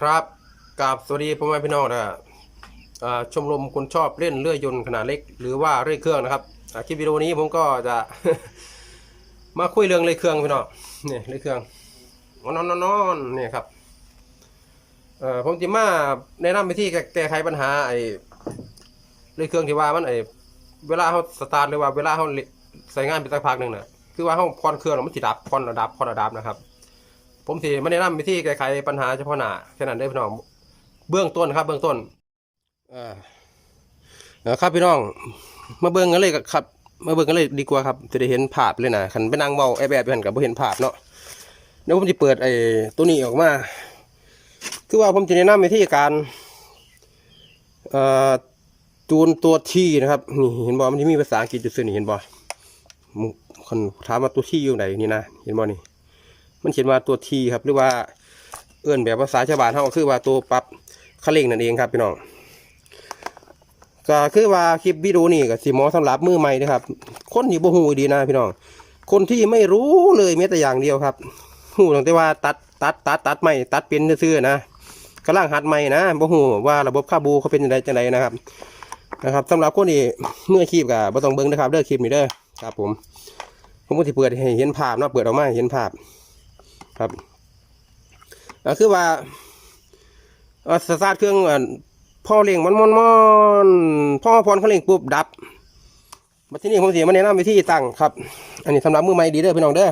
ครับกราบสวัสดีพ่อแม่พี่น้องนะชมรมคนชอบเล่นเรื่อยยนต์ขนาดเล็ก หรือว่าเรื่อยเครื่องนะครับคลิปวิดีโอนี้ผมก็จะ มาคุยเรื่องเรื่อยเครื่องพี่น้องนี่เรื่อยเครื่องนอนนอนนอนนี่ครับผมจะมาแนะนำวิธีแก้แก้ไขปัญหาไอ้เรื่อยเครื่องที่ว่ามันไอ้เวลาเขาสตาร์ทหรือว่าเวลาเขาใส่งานไปสักพักหนึ่งนะคือว่าเขาพอนเครื่องมันสิดับพอนระดับพอนระดับนะครับ ผมสิไม่แนะนำวิธีแก้ไขปัญหาเฉพาะหน้าแค่นั้นได้อพี่น้อง เบื้องต้นครับ เบื้องต้นอ่าเอาครับพี่น้อง มาเบิ่งกันเลยครับ มาเบิ่งกันเลยดีกว่าครับ จะได้เห็นภาพเลยนะคันไปนั่งเมาไอ้แบบหันกับบ่เห็นภาพเนาะเดี๋ยวผมจะเปิดไอ้ตัวนี้ออกมา คือว่าผมจะแนะนำวิธีการเอ่อจูนตัวที่นะครับนี่เห็นบ่มันจะมีภาษาอังกฤษอยู่ซื่อนี่เห็นบ่มึงคนถามว่าตัวที่อยู่ไหนนี่นะเห็นบ่นี่ มันเขียนว่าตัวทีครับ หรือว่าเอื้อนแบบภาษาชาวบ้านเขาก็คือว่าตัวปรับคันเร่งนั่นเองครับพี่น้องก็คือว่าคลิปวิดีโอนี่ก็สิเหมอสำหรับมือใหม่นะครับ คนที่บ่ฮู้ดีนะพี่น้องคนที่ไม่รู้เลยแม้แต่อย่างเดียวครับฮู้ตั้งแต่ว่าตัดตัดตัดตัดไม่ตัดเป็นซื่อนะกำลังหัดใหม่นะบ่ฮู้ว่าระบบคาบูเขาเป็นจังไดจังไดนะครับนะครับสำหรับคนที่เมื่อคลิปก็บ่ต้องเบิ่งนะครับเด้อคลิปนี้เด้อครับผมผมก็สิเปิดให้เห็นภาพนะเปิดออกมาเห็นภาพ ครับก็คือว่าสตาร์ทเครื่องพ่อเร่งมันมอนมอนพ่อพรเขาเร่งปุ๊บดับมาที่นี่ผมเสียมาแนะนำวิธีตั้งครับ อันนี้สำหรับมือใหม่ดีเด้อพี่น้องเด้อ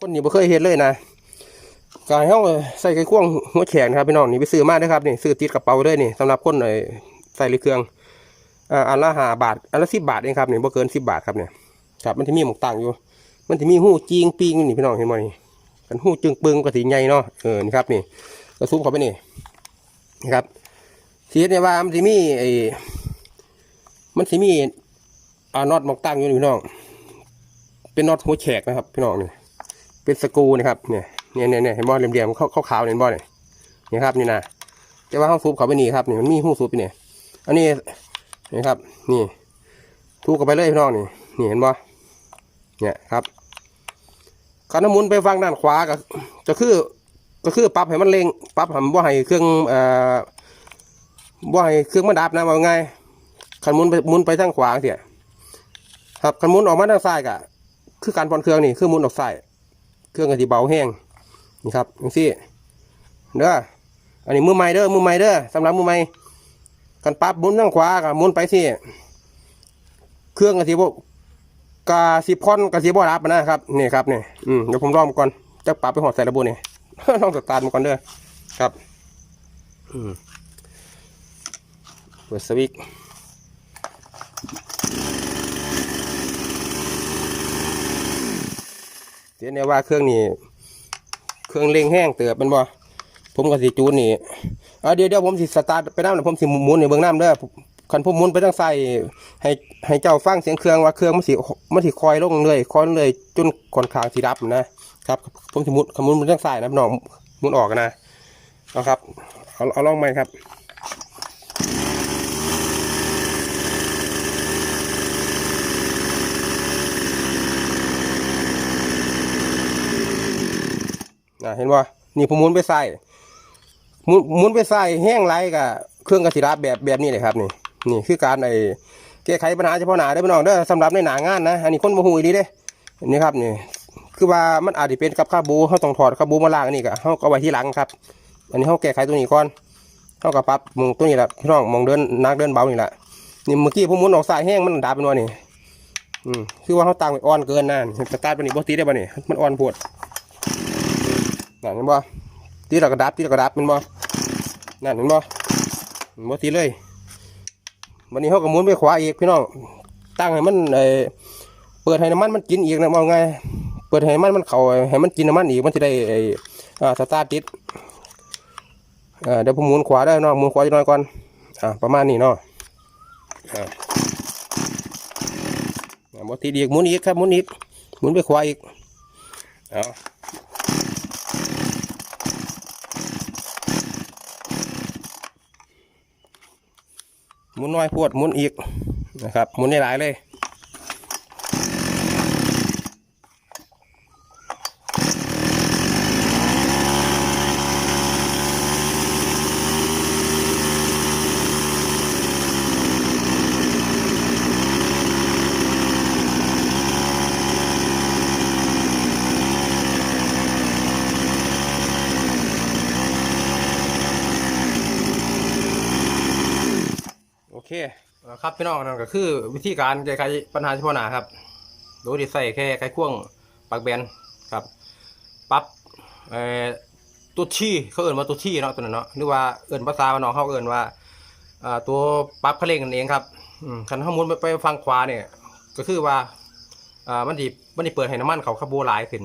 คนนี้บ่เคยเห็นเลยนะกายเขาใส่ไขควงหัวแขนครับพี่น้องนี่ไปซื้อมาเด้ครับนี่ซื้อติดกระเป๋าด้วยนี่สำหรับคนไอ้ใส่หรือเครื่องอันละห้าบาทอันละสิบบาทเองครับนี่บ่เกินสิบบาทครับเนี่ยครับมันจะมีหมกตั้งอยู่ มันจะมีหูจีงปีงนี่พี่น้องเห็นไหมนี่ กันหูจึงปึงก็สีใหญ่เนาะเออนี่ครับนี่กระซุบเข้าไปนี่นะครับสีเนี่ยว่ามันสิมีไอ้มันสิมีอ่าน็อตมอกตั้งอยู่นี่พี่น้อง เป็นน็อตหัวแฉกนะครับพี่น้องนี่เป็นสกูนะครับเนี่ยเนี่ยเนี่ยเนี่ยเห็นบ่เหลี่ยมๆเข้าขาวเห็นบ่เนี่ยนี่ครับนี่นะแต่ว่าห้องซุบเขาไปนี่ครับนี่มันมีหูซุบไปเนี่ยอันนี้นี่ครับ นี่ทุบเข้าไปเลยพี่น้องนี่นี่เห็นบ่เนี่ยครับ การน้ำมุนไปฟังด้านขวาก็จะคือก็คือปรับให้มันเร่งปรับให้มันบ่ให้เครื่องเอ่อบ่ให้เครื่องมันดับนะว่าไงคันมุนไปมุนไปทางขวาเสียครับคันมุนออกมาทางซ้ายก็คือการผ่อนเครื่องนี่คือมุนออกซ้ายเครื่องก็สิเบาแห้งนี่ครับจังซี่เด้ออันนี้มือใหม่เด้อมือใหม่เด้อสำหรับมือใหม่กันปรับมุนทางขวาก็หมุนไปสิเครื่องก็สิบ่ กาสิพอนกาสิบ่รับนะครับนี่ครับนี่อืมเดี๋ยวผมลองก่อนจะปรับไปหอดใส่ระบบนี่ลองสตาร์ทมันก่อนเด้อครับอืมเปิดสวิตช์เดี๋ยวเนี่ยว่าเครื่องนี้เครื่องเร่งแห้งเตือบเป็นบ่ผมก็สิจูนนี่เดี๋ยวเดี๋ยวผมสิสตาร์ทไปน้ำเดี๋ยวผมสิหมุนในเบื้องน้ำเด้อ คันผมมุนไปทางซ้ายให้ให้เจ้าฟังเสียงเครื่องว่าเครื่องมันสิมันสิคอยลงเลยคอยลงเลยจนค่อนข้างสิดับนะครับผมสิหมุนขมุนไปทางซ้ายนะพี่น้องมุนออกนะเอาครับเอาเอาลองไหมครับนะเห็นว่านี่ผมมุนไปซ้ายหมุนมุนไปซ้ายแห้งไรกับเครื่องกระสิดับแบบแบบนี้เลยครับนี่ นี่คือการไอ้แก้ไขปัญหาเฉพาะหน้าได้พี่น้องเด้อสำหรับในหนางานนะอันนี้คนบ่ฮู้อีหลีเด้นี่ครับนี่คือว่ามันอาจจะเป็นกับคาบูเขาต้องถอดคาบูมาล้างอันนี้ก็เขาก็ไว้ที่หลังครับ อันนี้เขาแก้ไขตัวนี้ก่อนเขาก็ปรับมองตัวนี้แหละพี่น้องมองเดินนักเดินเบานี่แหละนี่เมื่อกี้ผมมุนออกสายแห้งมันดับเป็นวันนี่อืมคือว่าเขาตังไว้อ่อนเกินนะสตาร์ทตัวนี้บ่ตีได้บ่นี่มันอ่อนปวดนั่นเห็นบ่ตีแล้วก็ดับตีแล้วก็ดับเห็นบ่นั่นเห็นบ่บ่ตีเลย วันนี้เขาก็หมุนไปขวาอีกพี่น้อง ตั้งให้มันเออเปิดให้น้ำมันมันกินอีกนะมองไง เปิดให้น้ำมันมันเข่าให้มันกินน้ำมันอีกมันจะได้ไอ้อ่าสตาร์ติดอ่าเดี๋ยวผมหมุนขวาได้เนาะหมุนขวาจะน้อยก่อนอ่าประมาณนี้เนาะอ่าอ่ทีเดียกหมุนอีกครับหมุนอีกหมุนไปขวาอีกเอา หมุนน้อยพวดหมุนอีกนะครับหมุนได้หลายเลย เคครับพี่น้องนั่นก็คือวิธีการแก้ไขปัญหาเฉพาะหน้าครับ โดยที่ใส่แค่ไขควงปากแบนครับปรับเอ่อตัวชี้เขาเอ่นว่าตัวชี้เนาะตัวนั้นเนาะหรือว่าเอ่นภาษาบ้านนอกเขาเอ่นว่าตัวปรับคันเร่งนั่นเองครับอืมคันข้อมูลไปไปฟังขวาเนี่ยก็คือว่ามันดีมันดีเปิดให้น้ำมันเขาคาร์โบหลายขึ้น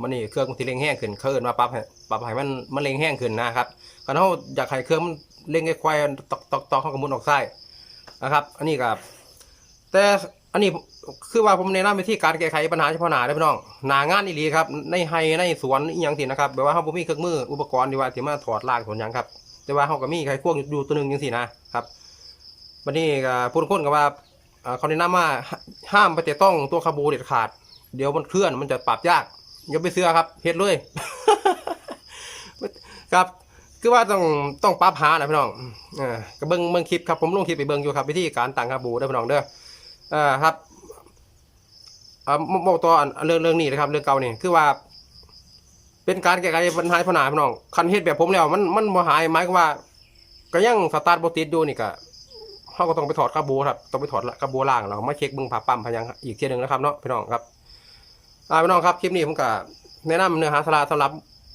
มันนี่เครื่องมันสิเร่งแห้งขึ้นเขาเอ่นว่าปรับปรับให้มันมันเร่งแห้งขึ้นนะครับคันเขาอยากให้เครื่องมันเร่งควายตอกตอกตอกเขาก็หมุนออกซ้ นะครับ อันนี้ครับแต่อันนี้คือว่าผมแนะนำวิธีการแก้ไขปัญหาเฉพาะหน้าได้พี่น้องหน้างานนี่ดีครับในไฮในสวนอหย่างสินะครับแบบว่าเขาบ่มีเครื่องมืออุปกรณ์ที่ว่าที่มาถอดลากถอนหยังครับ แต่ว่าเขาก็มีไขควงอยู่ตัวหนึงจังซี่นะครับวันนี้ก็พูดคนก็ว่าเขาแนะนำว่าห้ามไปแต่ต้องตัวคาบูเด็ดขาด เดี๋ยวมันเคลื่อนมันจะปรับยากอย่าไปเสื้อครับเฮ็ดเลยครับ คือว่าต้องต้องปรับหานะพี่น้องอ่าก็เบิ่งเบิ่งคลิปครับผมลงคลิปไปเบิ่งอยู่ครับวิธีการตั้งคาบูเด้อพี่น้องเด้ออ่าครับอ่าบอกต่ออันเรื่องเรื่องนี้นะครับ เรื่องเก่านี่คือว่า เป็นการแก้ไขปัญหาปัญหาพี่น้องคันเฮ็ดแบบผมแล้วมันมันบ่หายหมายว่า ก็ยังสตาร์ทบ่ติดอยู่นี่ก็เฮาก็ต้องไปถอดคาบูครับต้องไปถอดคาบูล่างแล้วมาเช็คเบิ่งผ่าปั๊มพยังอีกเทียหนึงนะครับเนาะพี่น้องครับอ่าพี่น้องครับคลิปนี้ผมก็แนะนำเนื้อหาสาระสำหรับ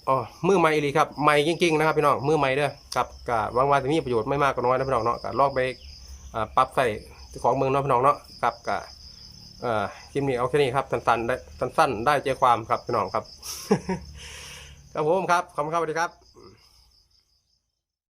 อ๋อมือใหม่อีลีครับใหม่จริงๆนะครับพี่น้องมือใหม่เด้อครับก็หวังว่าจะมีประโยชน์ไม่มากก็น้อยนะพี่น้องเนาะก็ลอกไปปรับใส่ของเมืองเนาะพี่น้องเนาะครับก็คลิปนี้เอาแค่นี้ครับสั้นๆได้สั้นๆได้ใจความครับพี่น้องครับครับผมครับขอบคุณครับสวัสดีครับ